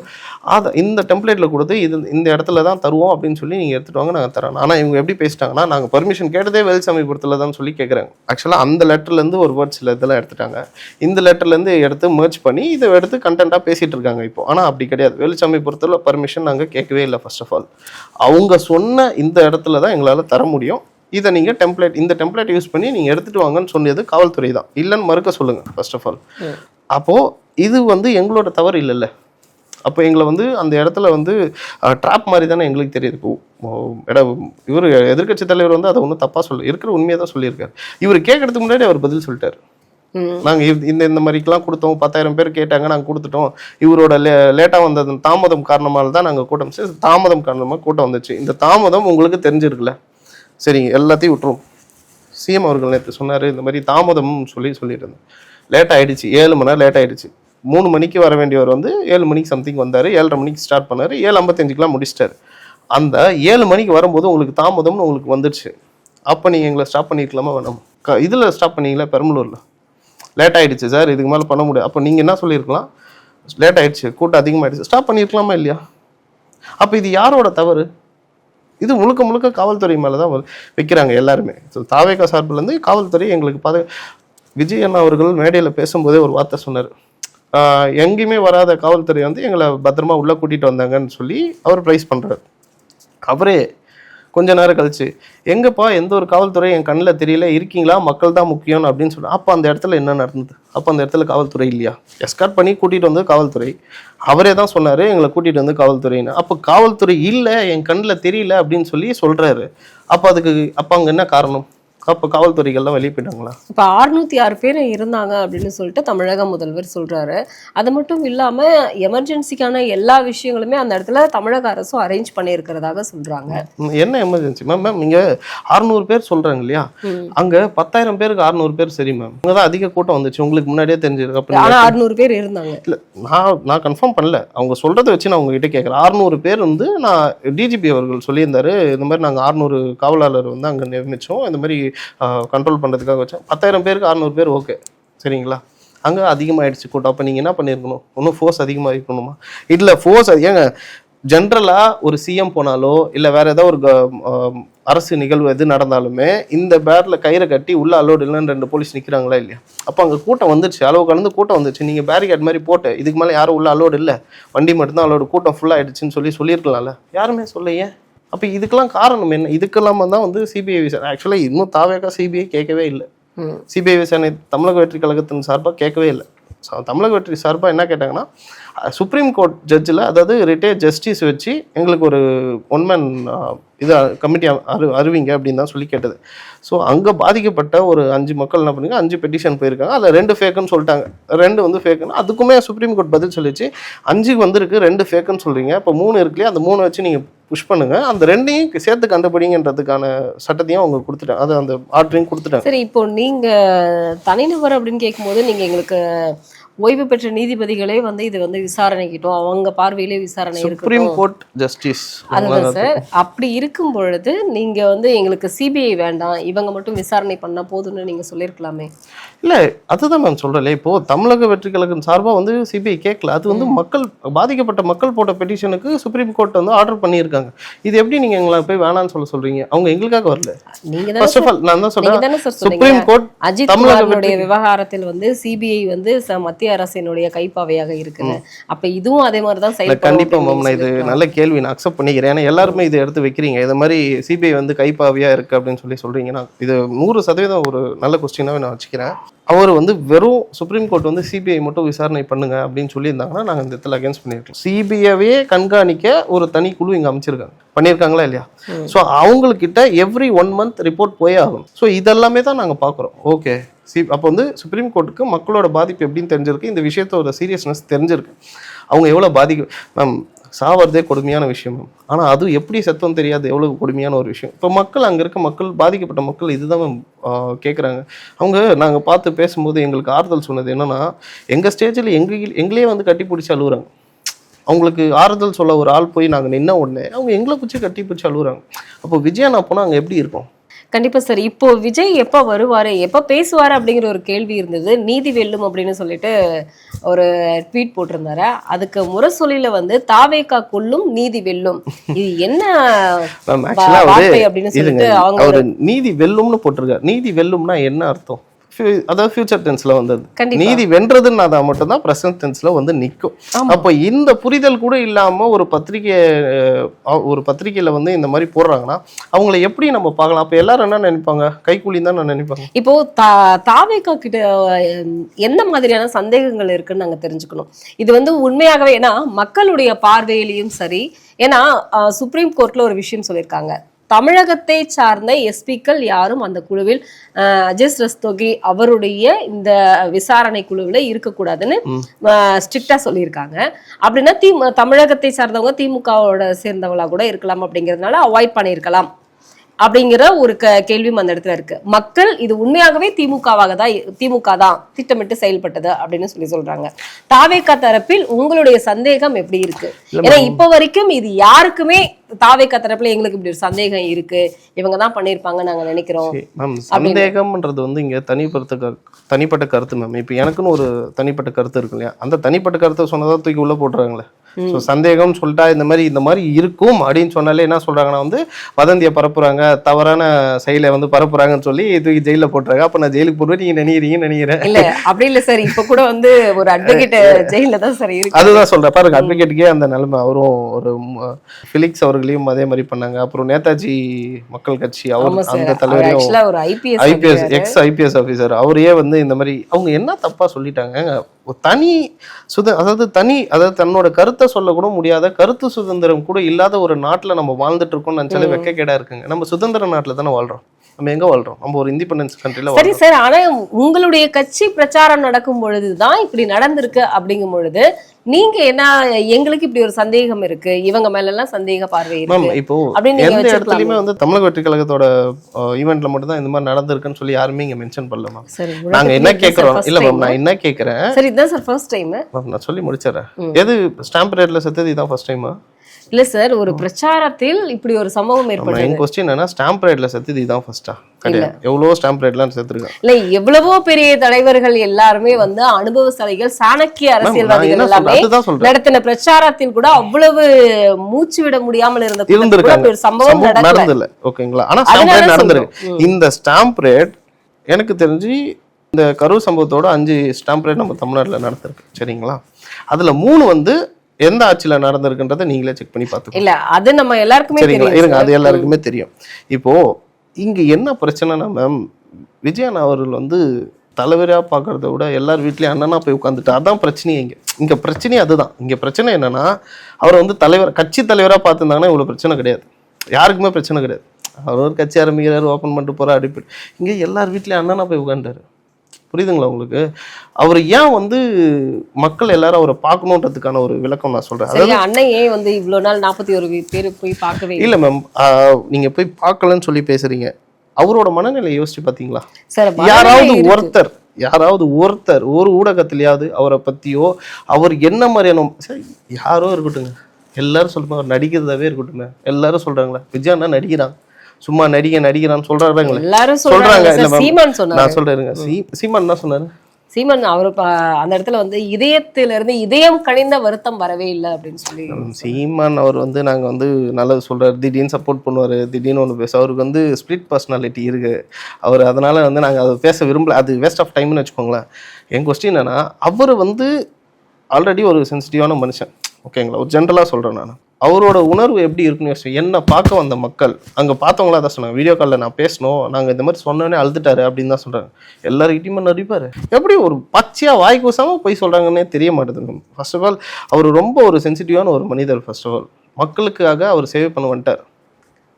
ஆதார் இந்த டெம்ப்ளேட்டில் கொடுத்து இது இந்த இடத்துல தான் தருவோம் அப்படின்னு சொல்லி நீங்கள் எடுத்துட்டு வாங்க நாங்கள் தரோம் ஆனால் இவங்க எப்படி பேசிட்டாங்கன்னா நாங்கள் பர்மிஷன் கேட்டதே வேல்சாமிபுரத்தில் தான் சொல்லி கேட்குறாங்க ஆக்சுவலாக அந்த லெட்டர்லேருந்து ஒரு வேர்ட்ஸ் இதெல்லாம் எடுத்துட்டாங்க. இந்த லெட்டர்லேருந்து எடுத்து மர்ச் பண்ணி இதை எடுத்து கண்டென்ட்டாக பேசிகிட்டு இருக்காங்க இப்போ. ஆனால் அப்படி கிடையாது. வேலுச்சாமிபுரத்தில் பர்மிஷன் நாங்கள் கேட்கவே இல்லை ஃபர்ஸ்ட் ஆஃப் ஆல் அவங்க சொன்ன இந்த இடத்துல தான் எங்களால் தர முடியும். இதை நீங்கள் டெம்ப்ளேட் இந்த டெம்ப்ளேட் யூஸ் பண்ணி நீங்கள் எடுத்துகிட்டு வாங்கன்னு சொன்னது காவல்துறை தான். இல்லைன்னு மறுக்க சொல்லுங்கள் ஃபர்ஸ்ட் ஆஃப் ஆல் அப்போது இது வந்து எங்களோட தவறு இல்லைல்ல. அப்போ எங்களை வந்து அந்த இடத்துல வந்து ட்ராப் மாதிரி தானே எங்களுக்கு தெரியுது. இடம் இவர் எதிர்க்கட்சி தலைவர் வந்து அதை ஒன்றும் தப்பாக சொல்ல இருக்கிற உண்மையை தான் சொல்லியிருக்காரு. இவர் கேட்கறதுக்கு முன்னாடி அவர் பதில் சொல்லிட்டாரு. நாங்கள் இந்த இந்த மாதிரிக்கெல்லாம் கொடுத்தோம் பத்தாயிரம் பேர் கேட்டாங்க நாங்கள் கொடுத்துட்டோம். இவரோட லே லேட்டாக வந்தது தாமதம் காரணமாக தான் நாங்கள் கூட்டம் தாமதம் காரணமாக கூட்டம் வந்துச்சு. இந்த தாமதம் உங்களுக்கு தெரிஞ்சிருக்குல்ல. சரிங்க எல்லாத்தையும் விட்டுரும். சிஎம் அவர்கள் நேற்று சொன்னார் இந்த மாதிரி தாமதம்னு சொல்லி சொல்லிட்டு இருந்தேன் லேட் ஆகிடுச்சு ஏழு மணி நேரம் லேட் ஆகிடுச்சு மூணு மணிக்கு வர வேண்டியவர் வந்து ஏழு மணிக்கு சம்திங் வந்தார் ஏழரை மணிக்கு ஸ்டார்ட் பண்ணார் ஏழு ஐம்பத்தஞ்சுக்கெலாம் முடிச்சிட்டார். அந்த ஏழு மணிக்கு வரும்போது உங்களுக்கு தாமதம்னு உங்களுக்கு வந்துடுச்சு. அப்போ நீங்கள் எங்களை ஸ்டாப் பண்ணியிருக்கலாமா வேணாம்? க இதில் ஸ்டாப் பண்ணீங்களா பெரம்பலூரில்? லேட் ஆகிடுச்சு சார் இதுக்கு மேலே பண்ண முடியாது. அப்போ நீங்கள் என்ன சொல்லியிருக்கலாம்? லேட் ஆகிடுச்சு கூட்டம் அதிகமாகிடுச்சு ஸ்டாப் பண்ணியிருக்கலாமா இல்லையா? அப்போ இது யாரோட தவறு? இது முழுக்க முழுக்க காவல்துறை மேலே தான் வைக்கிறாங்க எல்லாருமே. ஸோ தாவேகா சார்பிலேருந்து காவல்துறை எங்களுக்கு பாது விஜய் அண்ணா அவர்கள் மேடையில் பேசும்போதே ஒரு வார்த்தை சொன்னார். எங்கேயுமே வராத காவல்துறை வந்து எங்களை பத்திரமா உள்ளே கூட்டிகிட்டு வந்தாங்கன்னு சொல்லி அவர் ப்ரைஸ் பண்ணுறாரு அவரே கொஞ்ச நேரம் கழிச்சு எங்கப்பா எந்த ஒரு காவல்துறை என் கண்ணில் தெரியல இருக்கீங்களா? மக்கள் தான் முக்கியம் அப்படின்னு சொல்லி அப்போ அந்த இடத்துல என்ன நடந்தது? அப்போ அந்த இடத்துல காவல்துறை இல்லையா? எஸ்கார்ட் பண்ணி கூட்டிகிட்டு வந்து காவல்துறை. அவரே தான் சொன்னார் எங்களை கூட்டிகிட்டு வந்து காவல்துறைன்னு. அப்போ காவல்துறை இல்லை என் கண்ணில் தெரியல அப்படின்னு சொல்லி சொல்கிறாரு அப்போ அதுக்கு அப்போ அங்கே என்ன காரணம்? அப்போ காவல்துறைகள்லாம் வெளியே போயிட்டாங்களா இப்ப அறுநூத்தி ஆறு பேர் இருந்தாங்க அப்படின்னு சொல்லிட்டு தமிழக முதல்வர் சொல்றாரு. அது மட்டும் இல்லாம எமர்ஜென்சிக்கான எல்லா விஷயங்களுமே அந்த இடத்துல தமிழக அரசும் அரேஞ்ச் பண்ணியிருக்கிறதாக சொல்றாங்க. ம், என்ன எமர்ஜென்சி? மேம் மேம் இங்கே அறுநூறு பேர் சொல்கிறாங்க இல்லையா. அங்கே பத்தாயிரம் பேருக்கு அறுநூறு பேர் சரி மேம் அங்கே தான் அதிக கூட்டம் வந்துச்சு. உங்களுக்கு முன்னாடியே தெரிஞ்சிருக்கு. அப்போ ஆனா அறுநூறு பேர் இருந்தாங்க. இல்லை நான் நான் கன்ஃபார்ம் பண்ணல. அவங்க சொல்கிறத வச்சு நான் உங்ககிட்ட கேட்குறேன் அறுநூறு பேர் வந்து நான் டிஜிபி அவர்கள் சொல்லியிருந்தாரு இந்த மாதிரி நாங்கள் அறுநூறு காவலாளர் வந்து அங்கே நியமித்தோம் இந்த மாதிரி கண்ட்ரோல் பண்ணுறதுக்காக வச்சோம் பத்தாயிரம் பேருக்கு அறநூறு பேர் ஓகே சரிங்களா? அங்கே அதிகமாகிடுச்சு கூட்டம். அப்போ நீங்கள் என்ன பண்ணியிருக்கணும் இன்னும் ஃபோர்ஸ் அதிகமாக இருக்கணுமா இல்லை ஃபோர்ஸ் ஏங்க ஜென்ரலாக ஒரு சிஎம் போனாலோ இல்லை வேறு ஏதாவது ஒரு க- அரசு நிகழ்வு எது நடந்தாலுமே இந்த பேரில் கயிறை கட்டி உள்ள அலோடு இல்லைன்னு ரெண்டு போலீஸ் நிற்கிறாங்களா இல்லையா? அப்போ அங்கே கூட்டம் வந்துருச்சு. அளவு கலந்து கூட்டம் வந்துருச்சு. நீங்கள் பேரிகேட் மாதிரி போட்டு இதுக்கு மேலே யாரும் உள்ள அலோடு இல்லை. வண்டி மட்டும்தான் அலோடு கூட்டம் ஃபுல்லாக ஆகிடுச்சின்னு சொல்லி சொல்லியிருக்கலாம்ல. யாருமே சொல்லையே அப்போ இதுக்கெல்லாம் காரணம் என்ன? இதுக்கெல்லாம் தான் வந்து சிபிஐ விசாரணை ஆக்சுவலாக இன்னும் தாவேக்கா சிபிஐ கேட்கவே இல்லை. சிபிஐ விசாரணை தமிழக வெற்றி கழகத்தின் சார்பாக கேட்கவே இல்லை. ஸோ தமிழக வெற்றி சார்பாக என்ன கேட்டாங்கன்னா சுப்ரீம் கோர்ட் ஜட்ஜில் அதாவது ரிட்டையர் ஜஸ்டிஸ் வச்சு எங்களுக்கு ஒரு ஒன்மேன் இது கமிட்டி அரு அறிவிங்க அப்படின்னு தான் சொல்லி கேட்டது. ஸோ அங்கே பாதிக்கப்பட்ட ஒரு அஞ்சு மக்கள் என்ன பண்ணுங்க அஞ்சு பெட்டிஷன் போயிருக்காங்க. அதில் ரெண்டு ஃபேக்குன்னு சொல்லிட்டாங்க. ரெண்டு வந்து ஃபேக்குன்னு அதுக்குமே சுப்ரீம் கோர்ட் பதில் சொல்லிச்சு. அஞ்சுக்கு வந்திருக்கு ரெண்டு ஃபேக்குன்னு சொல்கிறீங்க இப்போ மூணு இருக்குல்லையா? அந்த மூணு வச்சு நீங்கள் புஷ் பண்ணுங்க. அந்த ரெண்டையும் சேர்த்து கண்டுபிடிங்கன்றதுக்கான சட்டத்தையும் அவங்க கொடுத்துட்டாங்க. அது அந்த ஆர்டரையும் கொடுத்துட்டாங்க. சரி இப்போ நீங்கள் தனிநபர் அப்படின்னு கேட்கும்போது நீங்கள் எங்களுக்கு ஓய்வு பெற்ற நீதிபதிகளே வந்து இது வந்து விசாரணைக்கிட்டோம். அவங்க பார்வையிலே விசாரணை சுப்ரீம் கோர்ட் ஜஸ்டிஸ் அதுதான் சார். அப்படி இருக்கும் பொழுது நீங்க வந்து எங்களுக்கு சிபிஐ வேண்டாம். இவங்க மட்டும் விசாரணை பண்ணா போதும்னு நீங்க சொல்லியிருக்கலாமே. இல்லை அதுதான் மேம் சொல்கிறேன் இப்போ தமிழக வெற்றி கழகம் சார்பாக வந்து சிபிஐ கேட்கல அது வந்து மக்கள் பாதிக்கப்பட்ட மக்கள் போட்ட பெட்டிஷனுக்கு சுப்ரீம் கோர்ட் வந்து ஆர்டர் பண்ணியிருக்காங்க. இது எப்படி நீங்கள் எங்களை போய் வேணாம்னு சொல்ல சொல்றீங்க? அவங்க எங்களுக்காக வரல. நீங்க ஃபர்ஸ்ட் தானே ஆஃப் ஆல் நான் தான் நீங்க சொல்றேன். சுப்ரீம் கோர்ட் அஜித் தமிழக விவகாரத்தில் வந்து சிபிஐ வந்து ச- மத்திய அரசினுடைய கைப்பாவையாக இருக்குன்னு அப்ப இதுவும் அதே மாதிரி தான் செயல்படும் கண்டிப்பா மேம் இது. நல்ல கேள்வி. நான் அக்செப்ட் பண்ணிக்கிறேன். ஏன்னா எல்லாருமே இதை எடுத்து வைக்கிறீங்க. இது மாதிரி சிபிஐ வந்து கைப்பாவியா இருக்கு அப்படின்னு சொல்லி சொல்றீங்கன்னா இது நூறு சதவீதம் ஒரு நல்ல கொஸ்டினாவே நான் வச்சுக்கிறேன். அவர் வந்து வெறும் சுப்ரீம் கோர்ட் வந்து சிபிஐ மட்டும் விசாரணை பண்ணுங்க அப்படின்னு சொல்லியிருந்தாங்கன்னா நாங்கள் இந்த இடத்துல அகேன்ஸ்ட் பண்ணியிருக்கோம். சிபிஐவே கண்காணிக்க ஒரு தனி குழு இங்கே அமைச்சிருக்காங்க. பண்ணியிருக்காங்களா இல்லையா? ஸோ அவங்கக்கிட்ட எவ்ரி ஒன் மந்த் ரிப்போர்ட் போயே ஆகும் ஸோ இதெல்லாமே தான் நாங்கள் பார்க்குறோம். ஓகே சி அப்போ வந்து சுப்ரீம் கோர்ட்டுக்கு மக்களோட பாதிப்பு எப்படின்னு தெரிஞ்சிருக்கு. இந்த விஷயத்தோட சீரியஸ்னஸ் தெரிஞ்சிருக்கு. அவங்க எவ்வளோ பாதிக்க மேம் சாவறதே கொடுமையான விஷயம். மேம் ஆனால் அது எப்படி செத்தம் தெரியாது. எவ்வளோ கொடுமையான ஒரு விஷயம். இப்போ மக்கள் அங்கே இருக்க மக்கள் பாதிக்கப்பட்ட மக்கள் இதுதான் மேம் கேட்குறாங்க அவங்க நாங்கள் பார்த்து பேசும்போது எங்களுக்கு ஆறுதல் சொன்னது என்னன்னா எங்கள் ஸ்டேஜில் எங்கள் எங்களே வந்து கட்டி பிடிச்சி அழுகுறாங்க அவங்களுக்கு ஆறுதல் சொல்ல ஒரு ஆள் போய் நாங்கள் நின்ன உடனே அவங்க எங்களை பிடிச்சி கட்டி பிடிச்சி அழுகுறாங்க அப்போ விஜயா நான் போனால் அங்கே எப்படி இருக்கும்? கண்டிப்பா சார். இப்போ விஜய் எப்ப வருவாரு எப்ப பேசுவாரு அப்படிங்கிற ஒரு கேள்வி இருந்தது. நீதி வெல்லும் அப்படின்னு சொல்லிட்டு ஒரு ட்வீட் போட்டிருந்தாரு. அதுக்கு முரசொலியில வந்து தாவேக்கா கொல்லும் நீதி வெல்லும். இது என்ன அப்படின்னு சொல்லிட்டு அவங்க நீதி வெல்லும்னு போட்டிருக்காரு. நீதி வெல்லும்னா என்ன அர்த்தம்? அதாவது ஃபியூச்சர் டென்ஸ்ல வந்தது. நீதி வென்றதுன்னா தான் மட்டும்தான் பிரசன்ட் டென்ஸ்ல வந்து நிற்கும் அப்போ இந்த புரிதல் கூட இல்லாம ஒரு பத்திரிகை ஒரு பத்திரிகையில வந்து இந்த மாதிரி போடுறாங்கன்னா அவங்கள எப்படி நம்ம பார்க்கலாம்? அப்போ எல்லாரும் என்ன நினைப்பாங்க? கைக்கூலி தான் நான் நினைப்பாங்க. இப்போ தா தாவேக்கா கிட்ட எந்த மாதிரியான சந்தேகங்கள் இருக்குன்னு நாங்க தெரிஞ்சுக்கணும். இது வந்து உண்மையாகவே ஏன்னா மக்களுடைய பார்வையிலையும் சரி ஏன்னா சுப்ரீம் கோர்ட்ல ஒரு விஷயம் சொல்லியிருக்காங்க. தமிழகத்தை சார்ந்த எஸ்பிக்கள் யாரும் அந்த குழுவில் அஹ், அஜிஸ் ரஸ்தோகி அவருடைய இந்த விசாரணை குழுவில் இருக்கக்கூடாதுன்னு ஸ்ட்ரிக்டா சொல்லியிருக்காங்க. அப்படின்னா தி தமிழகத்தை சார்ந்தவங்க திமுகவோட சேர்ந்தவங்களா கூட இருக்கலாம் அப்படிங்கிறதுனால அவாய்ட் பண்ணியிருக்கலாம். அப்படிங்கிற ஒரு க கேள்வியும் அந்த இடத்துல இருக்கு. மக்கள் இது உண்மையாகவே திமுகவாக தான் திமுக தான் திட்டமிட்டு செயல்பட்டது அப்படின்னு சொல்லி சொல்றாங்க. தாவேக்கா தரப்பில் உங்களுடைய சந்தேகம் எப்படி இருக்கு? ஏன்னா இப்ப வரைக்கும் இது யாருக்குமே தாவேக்கா தரப்புல எங்களுக்கு இப்படி ஒரு சந்தேகம் இருக்கு. இவங்க தான் பண்ணிருப்பாங்க நாங்க நினைக்கிறோம். மேம் சந்தேகம்ன்றது வந்து இங்க தனிப்பட்ட தனிப்பட்ட கருத்து மேம் இப்போ எனக்குன்னு ஒரு தனிப்பட்ட கருத்து இருக்கு இல்லையா? அந்த தனிப்பட்ட கருத்தை சொன்னதா தூக்கி உள்ள போட்டுறாங்களே. ஸோ சந்தேகம்னு சொல்லிட்டா இந்த மாதிரி இந்த மாதிரி இருக்கும் அப்படின்னு சொன்னாலே என்ன சொல்றாங்கன்னா வந்து வதந்தியை பரப்புறாங்க தவறான செயலை வந்து பரப்புறாங்கன்னு சொல்லி தூக்கி ஜெயில போட்டுறாங்க. அப்ப நான் ஜெயிலுக்கு போடுவேன் நீங்க நினைக்கிறீங்கன்னு நினைக்கிறேன். இல்ல அப்படி இல்ல சார். இப்ப கூட வந்து ஒரு அட்வொகேட் ஜெயில தான் சார் இருக்கு. அதுதான் சொல்றேன். பாருங்க அட்வொகேட்டுக்கே அந்த நிலைமை. அவரும் ஒரு ஃபிலிக்ஸ் அவர்களையும் அதே மாதிரி பண்ணாங்க. அப்புறம் நேதாஜி மக்கள் கட்சி அவர் அந்த தலைவரையும் IPS IPS ex IPS officer அவரையே வந்து இந்த மாதிரி அவங்க என்ன தப்பா சொல்லிட்டாங்க? தனி சுத அதாவது தனி அதாவது தன்னோட கருத்தை சொல்லக்கூட முடியாத கருத்து சுதந்திரம் கூட இல்லாத ஒரு நாட்டுல நம்ம வாழ்ந்துட்டு இருக்கோம்னு நினைச்சாலே வெக்கக்கேடா இருக்குங்க. நம்ம சுதந்திர நாட்டுல தானே வாழ்றோம். நம்ம எங்க வாழ்றோம்? நம்ம ஒரு இண்டிபெண்டன்ஸ் கண்ட்ரில சரி சார். ஆனா உங்களுடைய கட்சி பிரச்சாரம் நடக்கும் பொழுதுதான் இப்படி நடந்திருக்கு அப்படிங்கும் பொழுது நீங்க என்ன எங்களுக்கு இப்படி ஒரு சந்தேகம் இருக்கு இவங்க மேல எல்லாம் சந்தேக பார்வை மேம் இருக்கு இப்போ எந்த. இடத்துலயுமே வந்து தமிழக வெற்றி கழகத்தோட ஈவெண்ட்ல மட்டும் தான் இந்த மாதிரி நடந்திருக்குன்னு சொல்லி யாருமே இங்க மென்ஷன் பண்ணல மேம். நாங்க என்ன கேக்குறோம்? இல்ல. மேம் நான் என்ன கேக்குறேன்? சரி இதுதான் சார் ஃபர்ஸ்ட் டைம் மேம் நான் சொல்லி முடிச்சிடறேன். எது ஸ்டாம்ப் ரேட்ல செத்தது இதான் ஃபர்ஸ்ட் டைமா இல்ல சார் ஒரு பிரச்சாரத்தில் இப்படி ஒரு சம்பவம் ஏற்பட்டது. என் கொஸ்டின் என்னன்னா ஸ்டாம்ப் ரேட்ல செத்தது இதான் ஃபர்ஸ்டா கிடையாது எவ்வளவோ ஸ்டாம்ப் ரேட்லாம் செத்துருக்கேன். இல்ல எவ்வளவோ பெரிய தலைவர்கள் எல்லாருமே வந்து அனுபவசாலிகள் சாணக்கிய அரசியல்வாதிகள் எல்லாமே. நடத்தின பிரச்சாரத்தில் கூட அவ்வளவு மூச்சு விட முடியாமல் இருந்த இருந்திருக்காங்க. ஒரு சம்பவம் நடக்கல. ஓகேங்களா? ஆனா ஸ்டாம்ப் ரேட் நடந்திருக்கு. இந்த ஸ்டாம்ப் ரேட் எனக்கு தெரிஞ்சு இந்த கரூர் சம்பவத்தோட அஞ்சு ஸ்டாம்ப் ரேட் நம்ம தமிழ்நாட்டுல நடந்திருக்கு. சரிங்களா? அதுல மூணு வந்து எந்த ஆட்சியில நடந்திருக்குன்றதை நீங்களே செக் பண்ணி பார்த்துக்கோங்க. இல்ல அது நம்ம எல்லாருக்குமே சரிங்களா? தெரியும் இருங்க. அது எல்லாருக்குமே தெரியும். இப்போ இங்க என்ன பிரச்சனைனா மேம் விஜயன் அவர்கள் வந்து தலைவரா பார்க்கறத விட எல்லார் வீட்லயும் அண்ணனா போய் உட்காந்துட்டு அதான் பிரச்சனையே இங்க. இங்க பிரச்சனையே அதுதான். இங்க பிரச்சனை என்னன்னா அவர் வந்து தலைவர் கட்சி தலைவரா பார்த்துருந்தாங்கன்னா இவ்வளவு பிரச்சனை கிடையாது. யாருக்குமே பிரச்சனை கிடையாது. அவர் ஒரு கட்சி ஆரம்பிக்கிறாரு ஓப்பன் பண்ணிட்டு போறாரு அடிப்படை இங்க எல்லார் வீட்லயும் அண்ணனா போய் உட்காந்துட்டாரு புரியுதுங்களா உங்களுக்கு? அவர் ஏன் வந்து மக்கள் எல்லாரும் அவரை பார்க்கணுன்றதுக்கான ஒரு விளக்கம் நான் சொல்றேன். சரி அண்ணன் ஏன் வந்து இவ்வளவு நாள் நாற்பத்தி ஒரு பேர் போய் பார்க்கவே இல்ல மேம் நீங்க போய் பார்க்கலன்னு சொல்லி பேசுறீங்க. அவரோட மனநிலையை யோசிச்சு பாத்தீங்களா? யாராவது ஒருத்தர் யாராவது ஒருத்தர் ஒரு ஊடகத்திலயாவது அவரை பத்தியோ அவர் என்ன மாதிரியான சரி யாரோ இருக்கட்டுங்க எல்லாரும் சொல்லுங்க அவர் நடிக்கிறதாவே இருக்கட்டுமே எல்லாரும் சொல்றாங்களே விஜய் அண்ணா நடிக்கிறான். சும்மா நடிக நடிக்கிறான்னு சொல்றாங்களே எல்லாரும் சொல்றாங்க. சொல்றாங்க. நான் சொல்றேன் சீமான் என்ன சொன்னாரு. சீமான் அவர் அந்த இடத்துல வந்து இதயத்தில இருந்து இதயம் கனிந்த வருத்தம் வரவே இல்லை அப்படின்னு சொல்லி. சீமான் அவர் வந்து நாங்கள் வந்து நல்லது சொல்றாரு. திடீர்னு சப்போர்ட் பண்ணுவார். திடீர்னு ஒன்று பேச அவருக்கு வந்து ஸ்பிளிட் பர்சனாலிட்டி இருக்கு. அவர் அதனால வந்து நாங்கள் அதை பேச விரும்பல. அது வேஸ்ட் ஆஃப் டைம்னு வச்சுக்கோங்களேன். என் கொஸ்டின் என்னன்னா அவர் வந்து ஆல்ரெடி ஒரு சென்சிட்டிவான மனுஷன். ஓகேங்களா? ஒரு ஜென்ரலாக சொல்கிறேன் நான். அவரோட உணர்வு எப்படி இருக்குன்னு யோசிச்சு என்ன பார்க்க வந்த மக்கள் அங்கே பார்த்தவங்களா தான் சொன்னாங்க. வீடியோ காலில் நான் பேசணும் நாங்கள் இந்த மாதிரி சொன்னோன்னே அழுதுட்டாரு அப்படின்னு தான் சொல்கிறாங்க எல்லாருக்கிட்டையுமே நடிப்பார். எப்படி ஒரு பச்சையாக வாய் கூசாமல் போய் சொல்கிறாங்கன்னே தெரிய மாட்டேதுங்க ஃபர்ஸ்ட் ஆஃப் ஆல் அவர் ரொம்ப ஒரு சென்சிட்டிவான ஒரு மனிதர் ஃபர்ஸ்ட் ஆஃப் ஆல் மக்களுக்காக அவர் சேவை பண்ண வந்துட்டார்.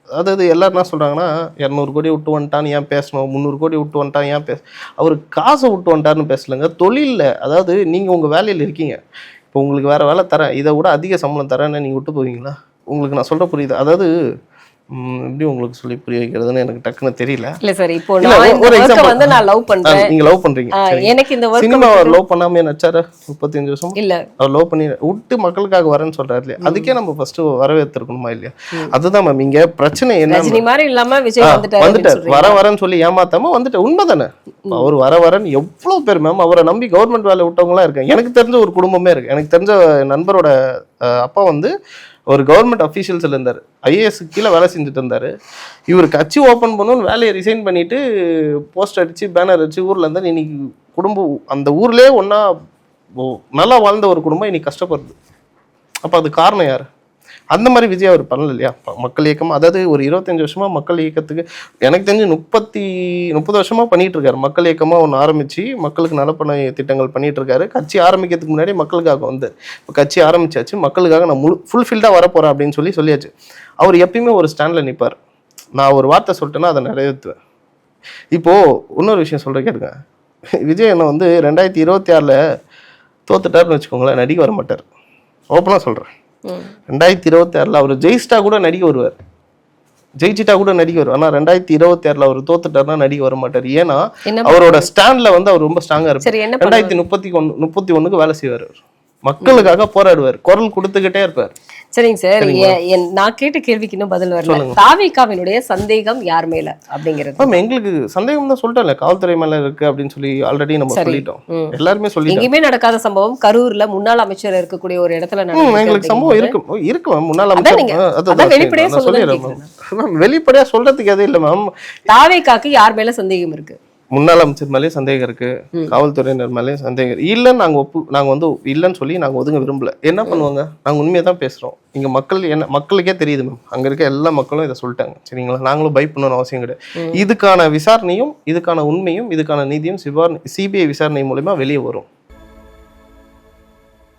அதாவது எல்லாரும் என்ன சொல்கிறாங்கன்னா இரநூறு கோடி விட்டு வந்துட்டான்னு ஏன் பேசணும்? முந்நூறு கோடி விட்டு வந்துட்டான் ஏன் பேச அவர் காசை விட்டு வந்துட்டாருன்னு பேசலைங்க. தொழிலில் அதாவது நீங்கள் உங்கள் வேலையில் இருக்கீங்க. இப்போ உங்களுக்கு வேறு வேலை தரேன் இதை விட அதிக சம்பளம் தரேன்னு நீங்கள் விட்டு போவீங்களா? உங்களுக்கு நான் சொல்கிற புரியுது? அதாவது எப்படி உங்களுக்கு சொல்லி புரிய வைக்கிறதுன்னு எனக்கு டக்குன்னு தெரியல. இல்ல சார் இப்போ ஒரு- example. வந்து நான் லவ் பண்றேன். நீங்க லவ் பண்றீங்க. எனக்கு இந்த ஒர்க் சினிமா லவ் பண்ணாம நச்சாரு? முப்பத்தஞ்சு வருஷம்? இல்ல. அவர் லவ் பண்ணி விட்டு மக்களுக்காக வரேன்னு சொல்றாரு இல்லையா? அதுக்கே நம்ம ஃபர்ஸ்ட் வரவேற்றிருக்கணுமா இல்லையா? அதுதான் மேம் இங்க பிரச்சனை என்ன ரஜினி மாதிரி இல்லாம விஜய் வந்துட்டாரு வந்துட்டார். வர வரன்னு சொல்லி ஏமாத்தாம வந்துட்டு உண்மைதானே? அவர் வர வரன்னு எவ்வளவு பேர் மேம் அவரை நம்பி கவர்மெண்ட் வேலை விட்டவங்களாம் இருக்காங்க. எனக்கு தெரிஞ்ச ஒரு குடும்பமே இருக்கு. எனக்கு தெரிஞ்ச நண்பரோட அப்பா வந்து ஒரு கவர்மெண்ட் அஃபீஷியல்ஸில் இருந்தார். ஐஏஎஸ் கீழே வேலை செஞ்சுட்டு இருந்தார். இவர் கட்சி ஓப்பன் பண்ணணும்னு வேலையை ரிசைன் பண்ணிட்டு போஸ்ட் அடித்து பேனர் அடிச்சு ஊரில் இருந்தால் இன்னைக்கு குடும்பம் அந்த ஊர்லேயே ஒன்றா நல்லா வாழ்ந்த ஒரு குடும்பம் இன்னைக்கு கஷ்டப்படுது. அப்போ அது காரணம் யார்? அந்த மாதிரி விஜய் அவர் பண்ணல இல்லையா மக்கள் இயக்கம்? அதாவது ஒரு இருபத்தஞ்சு வருஷமா மக்கள் இயக்கத்துக்கு எனக்கு தெரிஞ்சு முப்பத்தி முப்பது வருஷமா பண்ணிட்டு இருக்காரு மக்கள் இயக்கமா ஒன்று ஆரம்பிச்சு மக்களுக்கு நலப்பண திட்டங்கள் பண்ணிட்டு இருக்காரு கட்சி ஆரம்பிக்கிறதுக்கு முன்னாடி மக்களுக்காக வந்து இப்போ கட்சி ஆரம்பிச்சாச்சு. மக்களுக்காக நான் முழு ஃபுல்ஃபில்டாக வரப்போறேன் அப்படின்னு சொல்லி சொல்லியாச்சு. அவர் எப்பயுமே ஒரு ஸ்டாண்டில் நிற்பார் நான் ஒரு வார்த்தை சொல்லிட்டேன்னா அதை நிறைவேற்றுவேன். இப்போ இன்னொரு விஷயம் சொல்ற கேட்டுங்க விஜய் என்ன வந்து ரெண்டாயிரத்தி இருபத்தி ஆறில் தோத்துட்டாருன்னு வச்சுக்கோங்களேன் நடிக்க வர மாட்டார் ஓப்பனாக சொல்கிறேன் ரெண்டாயிரத்தி இருபத்தி ஆறில் அவர் ஜெயிச்சிட்டா கூட நடிக்க வருவார். ஜெயிச்சிட்டா கூட நடிக்க வருவார். ஆனால் ரெண்டாயிரத்தி இருபத்தி ஆறில் அவர் தோத்துட்டாருன்னா நடிக்க வர மாட்டார் ஏன்னா அவரோட ஸ்டாண்ட்ல வந்து அவர் ரொம்ப ஸ்ட்ராங்கா இருப்பார்? ரெண்டாயிரத்தி முப்பத்தி ஒன்று முப்பத்தி ஒண்ணுக்கு வேலை செய்வார் அவர். மக்களுக்காக போராடுவார். குரல் கொடுத்துக்கிட்டே இருப்பார். சரிங்க சார். என்- நான் கேட்ட கேள்விக்கு இன்னும் பதில் வரல. தாவிகாவினுடைய சந்தேகம் யார் மேல அப்படிங்கிறது. மேம் எங்களுக்கு சந்தேகம் தான் சொல்லிட்டேன்ல காவல்துறை மேல இருக்கு அப்படின்னு சொல்லி ஆல்ரெடி நம்ம. சொல்லிட்டோம். எல்லாருமே சொல்லிட்டோம். எங்கேயுமே நடக்காத சம்பவம். கரூர்ல முன்னாள் அமைச்சர் இருக்கக்கூடிய ஒரு இடத்துல எங்களுக்கு சம்பவம் இருக்கு. இருக்கு மேம் முன்னாள் அமைச்சர். வெளிப்படையா சொல்லிடுறேன் மேம். [LAUGHS] வெளிப்படையா சொல்றதுக்கு எதுவும் இல்லை மேம் தாவேகாக்கு யார் மேல சந்தேகம் இருக்கு? முன்னாள் அமைச்சர் மேலேயும் சந்தேகம் இருக்கு காவல்துறையினர் மேலேயும் சந்தேகம் இருக்கு. இல்லைன்னு நாங்க ஒப்பு நாங்க வந்து இல்லைன்னு சொல்லி நாங்க ஒதுங்க விரும்பல. என்ன பண்ணுவாங்க? நாங்க உண்மையை தான் பேசுறோம். இங்க மக்கள் என்ன மக்களுக்கே தெரியுது மேம் அங்க இருக்க எல்லா மக்களும் இதை சொல்லிட்டாங்க. சரிங்களா? நாங்களும் பயப்படணும்னு அவசியம் கிடையாது. இதுக்கான விசாரணையும் இதுக்கான உண்மையும் இதுக்கான நீதியும் சிபிஐ விசாரணை மூலமா வெளியே வரும்.